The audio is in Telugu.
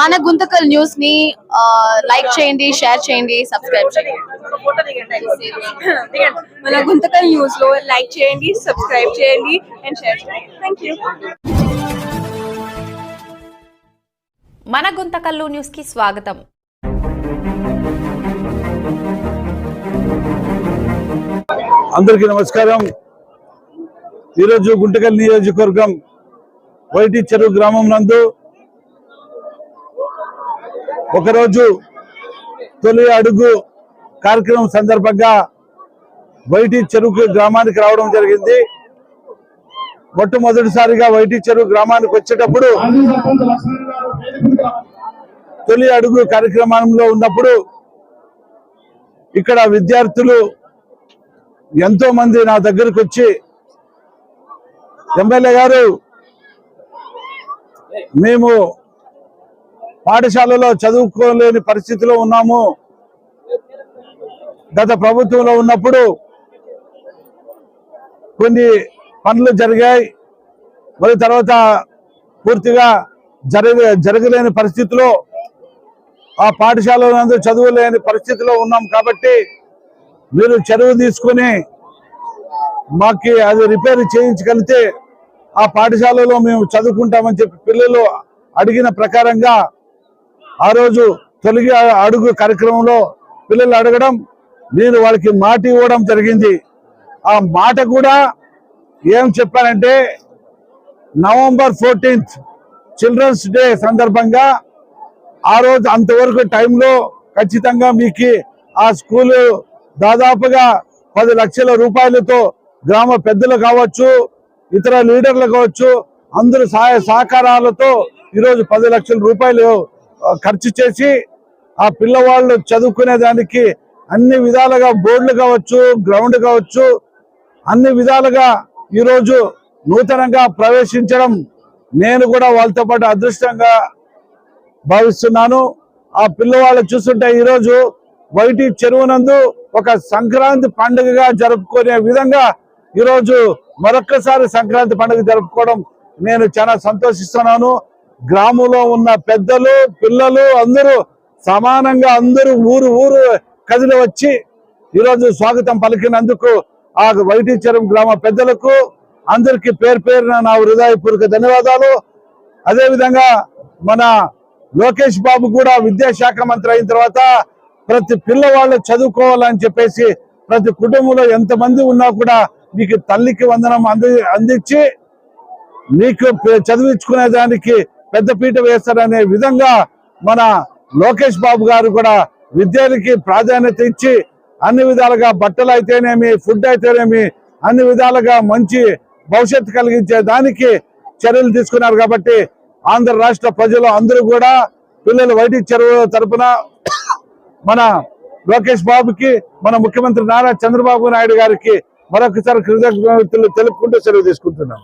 మన గుంతకల్ న్యూస్ని లైక్ చేయండి షేర్ చేయండి సబ్స్క్రైబ్ చేయండి. మన గుంతకల్ న్యూస్లో లైక్ చేయండి సబ్స్క్రైబ్ చేయండి అండ్ షేర్ చేయండి. థ్యాంక్ యూ మన గుంతకల్లు న్యూస్కి స్వాగతం. అందరికీ నమస్కారం. ఈరోజు గుంటకల్ నియోజకవర్గం వైటి చెరువు గ్రామం నందు ఒకరోజు తొలి అడుగు కార్యక్రమం సందర్భంగా వైటి చెరుకు గ్రామానికి రావడం జరిగింది. మొట్టమొదటిసారిగా వైటి చెరువు గ్రామానికి వచ్చేటప్పుడు తొలి అడుగు కార్యక్రమంలో ఉన్నప్పుడు ఇక్కడ విద్యార్థులు ఎంతో మంది నా దగ్గరకు వచ్చి ఎమ్మెల్యే గారు మేము పాఠశాలలో చదువుకోలేని పరిస్థితిలో ఉన్నాము. గత ప్రభుత్వంలో ఉన్నప్పుడు కొన్ని పనులు జరిగాయి. మరి తర్వాత పూర్తిగా జరగ జరగలేని పరిస్థితిలో ఆ పాఠశాలలో చదువులేని పరిస్థితిలో ఉన్నాం కాబట్టి మీరు చెరువు తీసుకుని మాకి అది రిపేర్ చేయించగలిగితే ఆ పాఠశాలలో మేము చదువుకుంటామని చెప్పి పిల్లలు అడిగిన ప్రకారంగా ఆ రోజు తొలగి అడుగు కార్యక్రమంలో పిల్లలు అడగడం నేను వాళ్ళకి మాట ఇవ్వడం జరిగింది. ఆ మాట కూడా ఏం చెప్పానంటే నవంబర్ ఫోర్టీన్త్ చిల్డ్రన్స్ డే సందర్భంగా ఆ రోజు అంతవరకు టైంలో ఖచ్చితంగా మీకు ఆ స్కూలు దాదాపుగా పది లక్షల రూపాయలతో గ్రామ పెద్దలు కావచ్చు ఇతర లీడర్లు కావచ్చు అందరూ సహాయ సహకారాలతో ఈరోజు పది లక్షల రూపాయలు ఖర్చు చేసి ఆ పిల్లవాళ్ళు చదువుకునే దానికి అన్ని విధాలుగా బోర్డులు కావచ్చు గ్రౌండ్ కావచ్చు అన్ని విధాలుగా ఈరోజు నూతనంగా ప్రవేశించడం నేను కూడా వాళ్ళతో పాటు అదృష్టంగా భావిస్తున్నాను. ఆ పిల్లవాళ్ళు చూస్తుంటే ఈరోజు వైటి చెరువునందు ఒక సంక్రాంతి పండుగగా జరుపుకునే విధంగా ఈరోజు మరొక్కసారి సంక్రాంతి పండుగ జరుపుకోవడం నేను చాలా సంతోషిస్తున్నాను. గ్రామంలో ఉన్న పెద్దలు పిల్లలు అందరూ సమానంగా అందరూ ఊరు ఊరు కదిలి వచ్చి ఈరోజు స్వాగతం పలికినందుకు ఆ వైటీచరం గ్రామ పెద్దలకు అందరికీ పేరు పేరున నా హృదయపూర్వక ధన్యవాదాలు. అదేవిధంగా మన లోకేష్ బాబు కూడా విద్యాశాఖ మంత్రి అయిన తర్వాత ప్రతి పిల్లవాళ్ళు చదువుకోవాలని చెప్పేసి ప్రతి కుటుంబంలో ఎంతమంది ఉన్నా కూడా మీకు తల్లికి వందనం అంది అందించి మీకు చదివించుకునేదానికి పెద్ద పీట వేస్తారనే విధంగా మన లోకేష్ బాబు గారు కూడా విద్యకి ప్రాధాన్యత ఇచ్చి అన్ని విధాలుగా బట్టలు అయితేనేమి ఫుడ్ అయితేనేమి అన్ని విధాలుగా మంచి భవిష్యత్తు కలిగించే దానికి చర్యలు తీసుకున్నారు కాబట్టి ఆంధ్ర రాష్ట్ర ప్రజలు అందరూ కూడా పిల్లలు వైటి చెరువు తరపున మన లోకేష్ బాబుకి మన ముఖ్యమంత్రి నారా చంద్రబాబు నాయుడు గారికి మరొకసారి కృతజ్ఞతలు తెలుపుకుంటూ సెలవు తీసుకుంటున్నాం